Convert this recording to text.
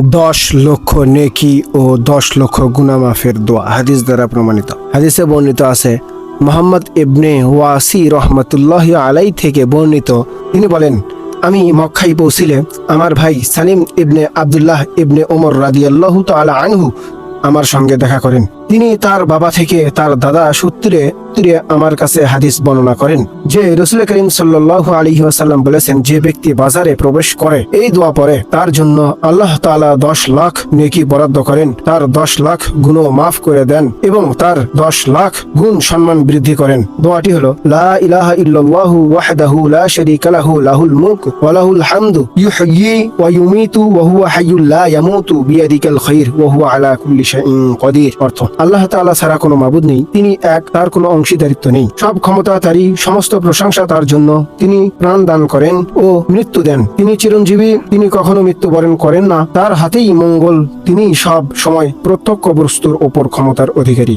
দশ লক্ষ নেকি ও দশ লক্ষ গুনামাফের দোয়া, হাদিস দ্বারা প্রমাণিত। হাদিসে বর্ণিত আছে, মোহাম্মদ ইবনে ওয়াসি রহমতুল্লাহ আলাই থেকে বর্ণিত, তিনি বলেন, আমি মক্কায় পৌঁছিলে, আমার ভাই সালিম ইবনে আবদুল্লাহ ইবনে ওমর রাদিয়াল্লাহ তাআলা আনহু আমার সঙ্গে দেখা করেন। তিনি তার বাবা থেকে তার দাদা সূত্রে সূত্রে আমার কাছে হাদিস বর্ণনা করেন যে রসুল করিম সাল্লাহ আলী আসাল্লাম বলেছেন, যে ব্যক্তি বাজারে প্রবেশ করে, এই দোয়া পরে তার জন্য আল্লাহ তাআলা দশ লাখ নেকি বরাদ্দ করেন, তার দশ লাখ গুণ মাফ করে দেন এবং তার দশ লাখ গুণ সম্মান বৃদ্ধি করেন। দোয়াটি হলো তিনি এক, তার কোনো অংশীদারিত্ব নেই। সব ক্ষমতা তারই সমস্ত প্রশংসা তার জন্য তিনি প্রাণ দান করেন ও মৃত্যু দেন। তিনি চিরঞ্জীবী, তিনি কখনো মৃত্যুবরণ করেন না। তার হাতেই মঙ্গল তিনি সব সময় প্রত্যক্ষ বস্তুর ওপর ক্ষমতার অধিকারী।